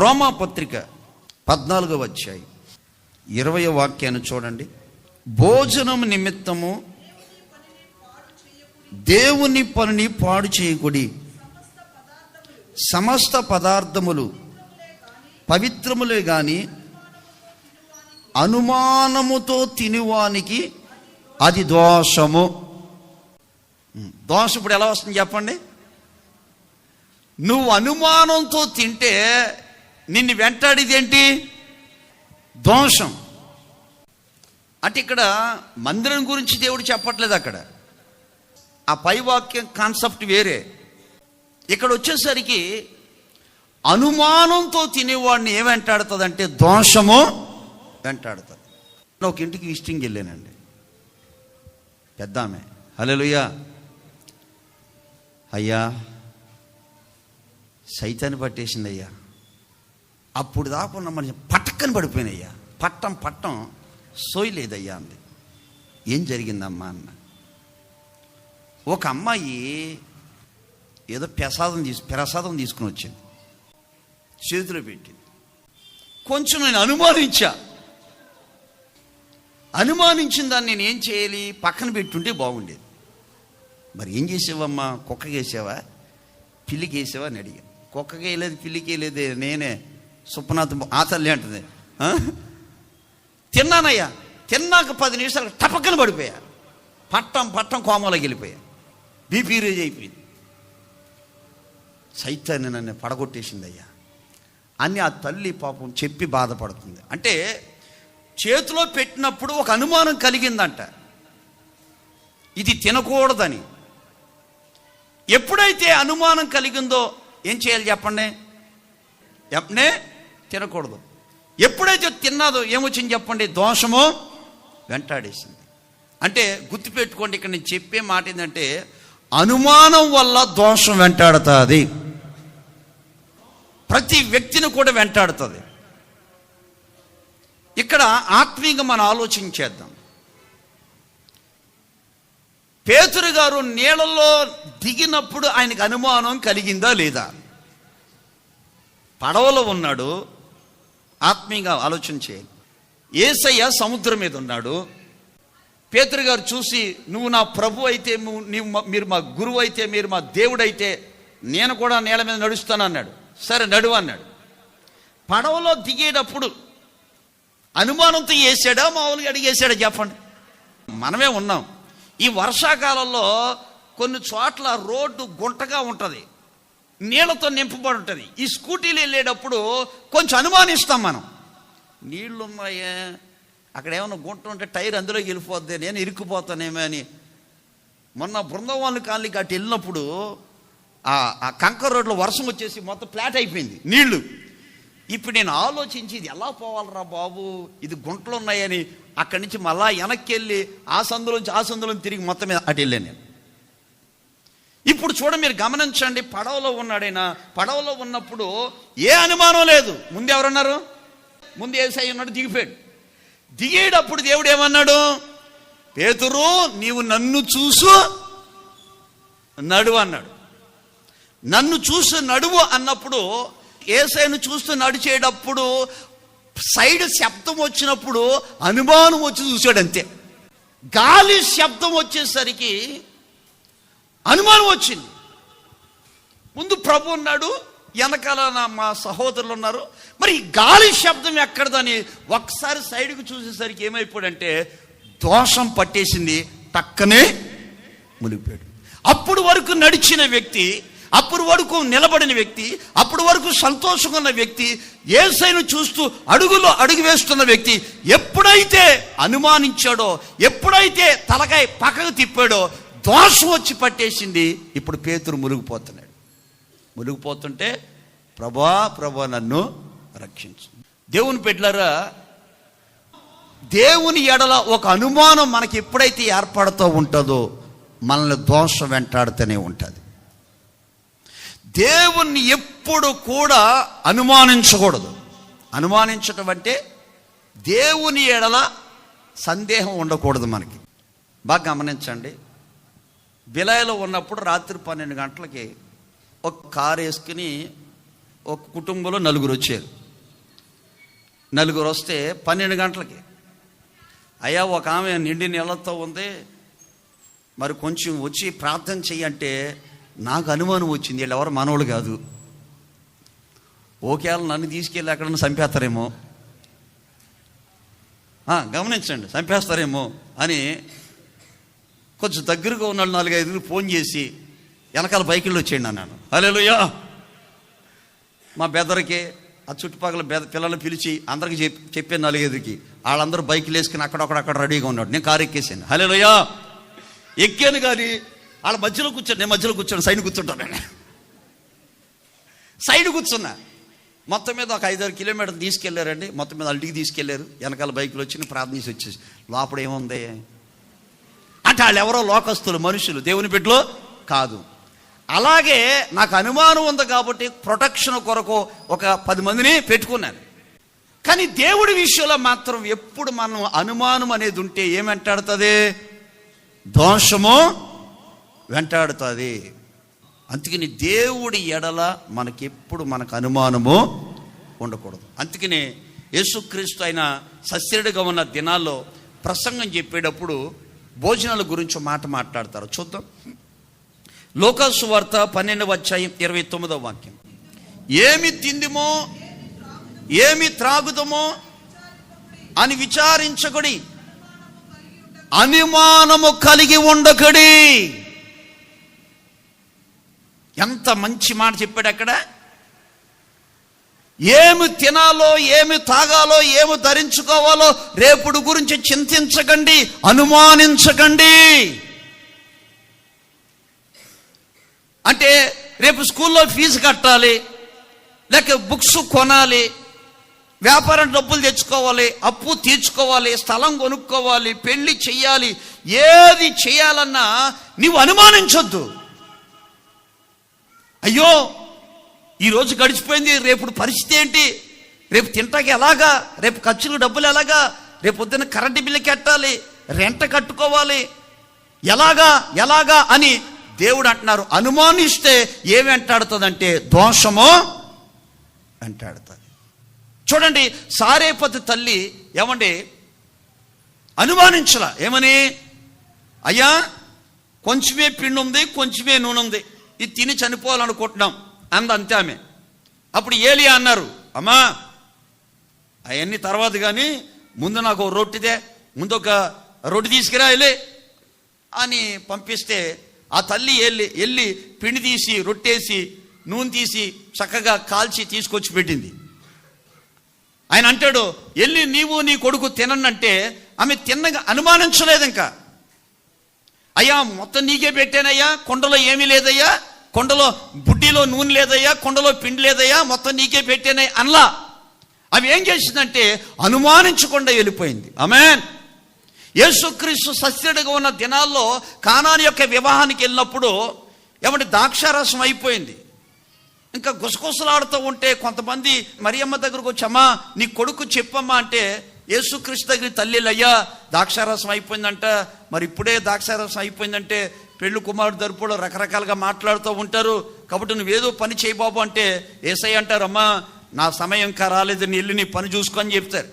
రోమా పత్రిక పద్నాలుగో వచ్చాయి ఇరవై వాక్యాన్ని చూడండి. భోజనం నిమిత్తము దేవుని పనిని పాడు చేయకుడి. సమస్త పదార్థములు పవిత్రములే గాని అనుమానముతో తినివానికి అది దోషము. దోషం ఇప్పుడు ఎలా వస్తుంది చెప్పండి? నువ్వు అనుమానంతో తింటే నిన్ను వెంటాడేదేంటి? ఏంటి దోషం. అంటే ఇక్కడ మందిరం గురించి దేవుడు చెప్పట్లేదు అక్కడ. ఆ పై వాక్యం కాన్సెప్ట్ వేరే. ఇక్కడ వచ్చేసరికి అనుమానంతో తినేవాడిని ఏం వెంటాడుతుందంటే దోషము వెంటాడుతుంది. నేను ఒక ఇంటికి విజిటింగ్ వెళ్ళానండి. పెద్ద ఆమె అయ్యా సైతాన్ని పట్టేసింది అయ్యా అప్పుడు దాకున్న మనిషి పట్టక్కని పడిపోయినయ్యా. పట్టం పట్టం సోయలేదయ్యా అంది. ఏం జరిగిందమ్మా అన్న. ఒక అమ్మాయి ఏదో ప్రసాదం తీసు ప్రసాదం తీసుకుని వచ్చింది. చేతిలో పెట్టింది. కొంచెం నేను అనుమానించా. అనుమానించిన దాన్ని నేను ఏం చేయాలి? పక్కన పెట్టుంటే బాగుండేది. మరి ఏం చేసావమ్మా? కుక్కకేసావా? పిల్లికేసావా పిల్లికి అని అడిగా. కుక్కకి వేయలేదు నేనే సుప్పనాథ్ ఆ తల్లి అంటుంది. తిన్నానయ్యా. తిన్నాక పది నిమిషాలు టపక్కన పడిపోయా. పట్టం పట్టం కోమలోకి వెళ్ళిపోయా. బీపీ రేజ్ అయిపోయింది. సైతాన్ని నన్ను పడగొట్టేసింది అయ్యా అని ఆ తల్లి పాపం చెప్పి బాధపడుతుంది. అంటే చేతిలో పెట్టినప్పుడు ఒక అనుమానం కలిగిందంట. ఇది తినకూడదని. ఎప్పుడైతే అనుమానం కలిగిందో ఏం చేయాలి చెప్పండి? చెప్పనే తినకూడదు. ఎప్పుడైతే తిన్నాదో ఏమొచ్చింది చెప్పండి? దోషము వెంటాడేసింది. అంటే గుర్తుపెట్టుకోండి ఇక్కడ నేను చెప్పే మాట ఏంటంటే అనుమానం వల్ల దోషం వెంటాడుతుంది. ప్రతి వ్యక్తిని కూడా వెంటాడుతుంది. ఇక్కడ ఆత్మీయంగా మనం ఆలోచించేద్దాం పేతురు గారు నీళ్ళలో దిగినప్పుడు ఆయనకు అనుమానం కలిగిందా లేదా? పడవలో ఉన్నాడు ఆత్మీయంగా ఆలోచన చేయాలి ఏసయ్య సముద్రం మీద ఉన్నాడు. పేతురు గారు చూసి నువ్వు నా ప్రభు అయితే నువ్వు నీవు మీరు మా గురువు అయితే మీరు మా దేవుడైతే నేను కూడా నేల మీద నడుస్తాను అన్నాడు. సరే నడువు అన్నాడు. పడవలో దిగేటప్పుడు అనుమానంతో వేసాడా మామూలుగా అడిగేసాడా? చెప్పండి. మనమే ఉన్నాం. ఈ వర్షాకాలంలో కొన్ని చోట్ల రోడ్డు గుంటగా ఉంటుంది. నీళ్ళతో నింపబడి ఉంటుంది ఈ స్కూటీలు వెళ్ళేటప్పుడు కొంచెం అనుమానిస్తాం మనం. నీళ్ళు ఉన్నాయే అక్కడ ఏమైనా గుంట ఉంటే టైర్ అందులోకి వెళ్ళిపోద్ది నేను ఇరుక్కుపోతానేమో అని. మొన్న బృందావనం కాలనీకి అటు వెళ్ళినప్పుడు ఆ ఆ కంకర్ రోడ్లో వర్షం వచ్చేసి మొత్తం ఫ్లాట్ అయిపోయింది నీళ్ళు. ఇప్పుడు నేను ఆలోచించి ఇది ఎలా పోవాలరా బాబు ఇది గుంటలు ఉన్నాయని అక్కడి నుంచి మళ్ళా వెనక్కి వెళ్ళి ఆ సందులోంచి ఆ సందులోంచి తిరిగి మొత్తం మీద అటు వెళ్ళాను నేను. ఇప్పుడు చూడ మీరు గమనించండి పడవలో ఉన్నాడైనా పడవలో ఉన్నప్పుడు ఏ అనుమానం లేదు. ముందు ఎవరున్నారు? ముందు ఏసై ఉన్నాడు దిగిపోయాడు. దిగేటప్పుడు దేవుడు ఏమన్నాడు? పేతురు నీవు నన్ను చూసు నడువు అన్నాడు. నన్ను చూసి నడువు అన్నప్పుడు ఏసైను చూస్తూ నడిచేటప్పుడు సైడ్ శబ్దం వచ్చినప్పుడు అనుమానం వచ్చి చూశాడు అంతే. గాలి శబ్దం వచ్చేసరికి అనుమానం వచ్చింది. ముందు ప్రభు ఉన్నాడు వెనకాల నా మా సహోదరులు ఉన్నారు. మరి గాలి శబ్దం ఎక్కడదని ఒక్కసారి సైడ్కి చూసేసరికి ఏమైపోయాడంటే దోషం పట్టేసింది టక్కనే మునిగిపోయాడు. అప్పుడు వరకు నడిచిన వ్యక్తి అప్పుడు వరకు నిలబడిన వ్యక్తి అప్పుడు వరకు సంతోషంగా ఉన్న వ్యక్తి ఏసైను చూస్తూ అడుగులో అడుగు వేస్తున్న వ్యక్తి ఎప్పుడైతే అనుమానించాడో ఎప్పుడైతే తలకాయ పక్కకు తిప్పాడో దోషం వచ్చి పట్టేసింది. ఇప్పుడు పేతురు మునిగిపోతున్నాడు. మునిగిపోతుంటే ప్రభా ప్రభా నన్ను రక్షించు. దేవుని పెట్టారా దేవుని ఎడల ఒక అనుమానం మనకి ఎప్పుడైతే ఏర్పడుతూ ఉంటుందో మనల్ని దోషం వెంటాడుతూనే ఉంటుంది. దేవుణ్ణి ఎప్పుడు కూడా అనుమానించకూడదు. అనుమానించటం అంటే దేవుని ఎడల సందేహం ఉండకూడదు మనకి. బాగా గమనించండి. బిలాయిలో ఉన్నప్పుడు రాత్రి పన్నెండు గంటలకి ఒక కారు వేసుకుని ఒక కుటుంబంలో నలుగురు వచ్చారు. నలుగురు వస్తే పన్నెండు గంటలకి. అయ్యా ఒక ఆమె నిండి నీళ్ళతో ఉంది. మరి కొంచెం వచ్చి ప్రార్థన చెయ్యంటే నాకు అనుమానం వచ్చింది. వీళ్ళు ఎవరు మనవాళ్ళు కాదు. ఓకేళ నన్ను తీసుకెళ్ళి ఎక్కడన్నా చంపేస్తారేమో. గమనించండి చంపేస్తారేమో అని కొంచెం దగ్గరగా ఉన్న వాళ్ళు నాలుగైదుగురు ఫోన్ చేసి వెనకాల బైకుల్లో వచ్చేయండి అన్నాను. హలోయా మా బెదరికి ఆ చుట్టుపక్కల బెద పిల్లల్ని పిలిచి అందరికి చెప్ చెప్పాను నాలుగైదుకి వాళ్ళందరూ బైకులు వేసుకుని అక్కడొక్కడ అక్కడ రెడీగా ఉన్నాడు. నేను కారు ఎక్కేసాను హలోయా ఎక్కాను కానీ వాళ్ళ మధ్యలో కూర్చోండి నేను మధ్యలో కూర్చోండి సైడ్ కూర్చుంటాను నేను. సైడ్ కూర్చున్నా. మొత్తం మీద ఒక ఐదారు కిలోమీటర్లు తీసుకెళ్ళారండి. మొత్తం మీద అల్టికి తీసుకెళ్ళారు. వెనకాల బైకులు వచ్చి ప్రార్థించి వచ్చేసి. లోపల ఏముంది? అంటే వాళ్ళు ఎవరో లోకస్తులు మనుషులు దేవుని బిడ్డలో కాదు. అలాగే నాకు అనుమానం ఉంది కాబట్టి ప్రొటెక్షన్ కొరకు ఒక పది మందిని పెట్టుకున్నాను. కానీ దేవుడి విషయంలో మాత్రం ఎప్పుడు మనం అనుమానం అనేది ఉంటే ఏం దోషము వెంటాడుతుంది. అందుకని దేవుడి ఎడల మనకెప్పుడు మనకు అనుమానము ఉండకూడదు. అందుకనే యేసుక్రీస్తు అయిన సస్యుడిగా ఉన్న దినాల్లో ప్రసంగం చెప్పేటప్పుడు భోజనాల గురించి మాట మాట్లాడతారు. చూద్దాం. లోకాసు వార్త పన్నెండవ అధ్యాయం ఇరవై తొమ్మిదవ వాక్యం. ఏమి తిందిమో ఏమి త్రాగుదమో అని విచారించకుడి. అనుమానము కలిగి ఉండకడి. ఎంత మంచి మాట చెప్పాడు అక్కడ? ఏమి తినాలో ఏమి తాగాలో ఏమి ధరించుకోవాలో రేపుడు గురించి చింతించకండి అనుమానించకండి. అంటే రేపు స్కూల్లో ఫీజు కట్టాలి లేక బుక్స్ కొనాలి వ్యాపారం డబ్బులు తెచ్చుకోవాలి అప్పు తీర్చుకోవాలి స్థలం కొనుక్కోవాలి పెళ్ళి చెయ్యాలి ఏది చేయాలన్నా నీవు అనుమానించొద్దు. అయ్యో ఈరోజు గడిచిపోయింది రేపు పరిస్థితి ఏంటి? రేపు తింటాకి ఎలాగా? రేపు ఖర్చులు డబ్బులు ఎలాగా? రేపు పొద్దున్న కరెంటు బిల్లు కట్టాలి రెంట కట్టుకోవాలి. ఎలాగా ఎలాగా అని దేవుడు అంటున్నారు. అనుమానిస్తే ఏమి వెంటాడుతుందంటే దోషము వెంటాడుతుంది చూడండి సారేపతి తల్లి ఏమండి? అనుమానించలా. ఏమని? అయ్యా కొంచెమే పిండి ఉంది కొంచెమే నూనె ఉంది ఇది తిని చనిపోవాలనుకుంటున్నాం. అంద అంతే ఆమె. అప్పుడు ఏలియా అన్నారు అమ్మా అవన్నీ తర్వాత కానీ ముందు నాకు రొట్టిదే ముందు ఒక రొట్టి తీసుకురా వెళ్ళి. అని పంపిస్తే ఆ తల్లి వెళ్ళి వెళ్ళి పిండి తీసి రొట్టేసి నూనె తీసి చక్కగా కాల్చి తీసుకొచ్చి పెట్టింది. ఆయన అంటాడు వెళ్ళి నీవు నీ కొడుకు తినంటే ఆమె తిన్నగా అనుమానించలేదు ఇంకా అయ్యా మొత్తం నీకే పెట్టానయ్యా కొండలో ఏమీ లేదయ్యా కొండలో బుడ్డిలో నూనె లేదయ్యా కొండలో పిండి లేదయ్యా మొత్తం నీకే పెట్టేనే అనలా. అవి ఏం చేసిందంటే అనుమానించకుండా వెళ్ళిపోయింది. ఆమెన్. యేసుక్రీస్తు సస్యుడిగా ఉన్న దినాల్లో కానాని యొక్క వివాహానికి వెళ్ళినప్పుడు ఏమంటే ద్రాక్షారసం అయిపోయింది. ఇంకా గుసగుసలాడుతూ ఉంటే కొంతమంది మరియమ్మ దగ్గరకు వచ్చమ్మా నీ కొడుకు చెప్పమ్మా అంటే యేసుక్రీస్తు దగ్గర తల్లిలయ్యా ద్రాక్షారసం అయిపోయిందంట. మరి ఇప్పుడే ద్రాక్షారసం అయిపోయిందంటే పెళ్ళి కుమారుడు తరపులో రకరకాలుగా మాట్లాడుతూ ఉంటారు. కాబట్టి నువ్వేదో పని చేయబాబు అంటే ఏసై అంటారమ్మా నా సమయం ఇంకా రాలేదు నీ వెళ్ళి నీ పని చూసుకొని చెప్తారు.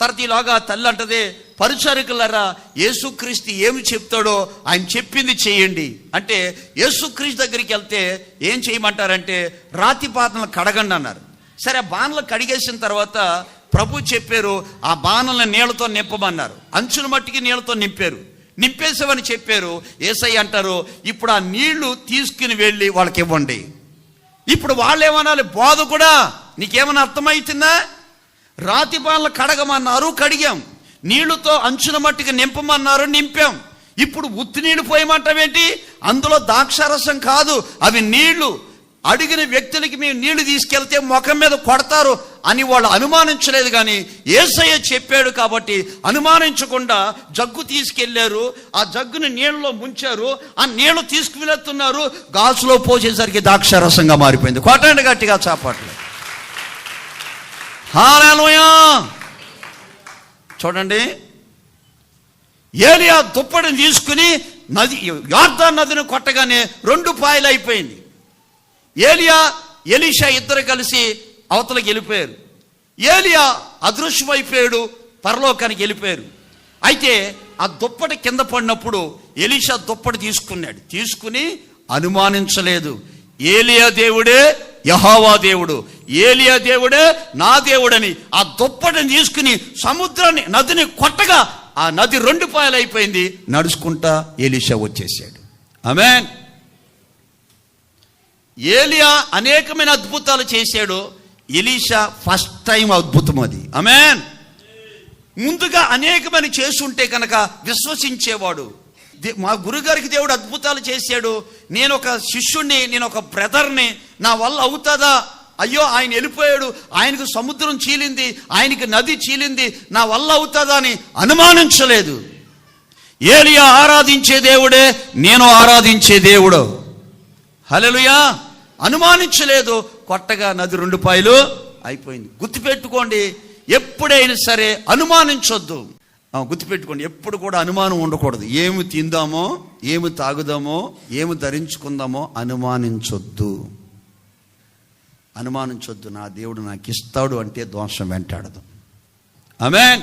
తర్వాత ఈలోగా తల్లి అంటదే పరిచారికలరా యేసుక్రీస్తు ఏమి చెప్తాడో ఆయన చెప్పింది చేయండి. అంటే యేసుక్రీస్తు దగ్గరికి వెళ్తే ఏం చేయమంటారంటే రాతి పాత్రలు కడగండి అన్నారు. సరే ఆ బాణలు కడిగేసిన తర్వాత ప్రభు చెప్పారు ఆ బాణలను నీళ్ళతో నింపమన్నారు. అంచుల మట్టికి నీళ్ళతో నింపారు. నింపేసామని చెప్పారు. ఏసై అంటారు ఇప్పుడు ఆ నీళ్ళు తీసుకుని వెళ్ళి వాళ్ళకి ఇవ్వండి. ఇప్పుడు వాళ్ళు ఏమనాలి కూడా నీకేమైనా అర్థమవుతుందా రాతి బాళ్ళ కడగమన్నారు కడిగాం. నీళ్ళతో అంచున మట్టికి నింపమన్నారు నింపాం. ఇప్పుడు ఉత్తి నీళ్ళు పోయమంటావేంటి? అందులో ద్రాక్షారసం కాదు. అవి నీళ్ళు. అడిగిన వ్యక్తులకి మేము నీళ్ళు తీసుకెళ్తే ముఖం మీద కొడతారు. అని వాళ్ళు అనుమానించలేదు కానీ ఏసయ్య చెప్పాడు కాబట్టి అనుమానించకుండా జగ్గు తీసుకెళ్ళారు. ఆ జగ్గుని నీళ్ళలో ముంచారు. ఆ నీళ్ళు తీసుకువెళ్తున్నారు. గాజులో పోసేసరికి ద్రాక్షారసంగా మారిపోయింది. కొట్టండి గట్టిగా చాపట్లు. హాలూయా చూడండి. ఏలియా దుప్పటిని తీసుకుని నది యార్దా నదిని కొట్టగానే రెండు పాయలు అయిపోయింది. ఏలియా ఎలిషా ఇద్దరు కలిసి అవతలకి వెళ్ళిపోయారు. ఏలియా అదృశ్యమైపోయాడు పరలోకానికి వెళ్ళిపోయారు. అయితే ఆ దుప్పటి కింద పడినప్పుడు ఎలీషా దుప్పటి తీసుకున్నాడు. తీసుకుని అనుమానించలేదు. ఏలియా దేవుడే యహోవా దేవుడు. ఏలియా దేవుడే నా దేవుడని. ఆ దుప్పటిని తీసుకుని సముద్రాన్ని నదిని కొట్టగా ఆ నది రెండు పాయలు అయిపోయింది. నడుచుకుంటా ఏలీషా వచ్చేసాడు. ఆమెన్. ఏలియా అనేకమైన అద్భుతాలు చేశాడు. ఎలీషా ఫస్ట్ టైం అద్భుతం అది. అమెన్ ముందుగా అనేకమని చేసుంటే కనుక విశ్వసించేవాడు. దే- మా గురుగారికి దేవుడు అద్భుతాలు చేశాడు. నేను ఒక శిష్యుణ్ణి నేను ఒక బ్రదర్ని నా వల్ల అవుతుందా? అయ్యో ఆయన వెళ్ళిపోయాడు. ఆయనకు సముద్రం చీలింది ఆయనకి నది చీలింది నా వల్ల అవుతుందా అని అనుమానించలేదు. ఏలియా ఆరాధించే దేవుడే నేను ఆరాధించే దేవుడు. హలలుయా అనుమానించలేదు. కొట్టగా నది రెండు పాయలు అయిపోయింది. గుర్తుపెట్టుకోండి ఎప్పుడైనా సరే అనుమానించొద్దు. గుర్తుపెట్టుకోండి ఎప్పుడు కూడా అనుమానం ఉండకూడదు. ఏమి తిందామో ఏమి తాగుదామో ఏమి ధరించుకుందామో అనుమానించొద్దు. అనుమానించొద్దు నా దేవుడు నాకు ఇస్తాడు అంటే దోషం వెంటాడదు. ఆమెన్.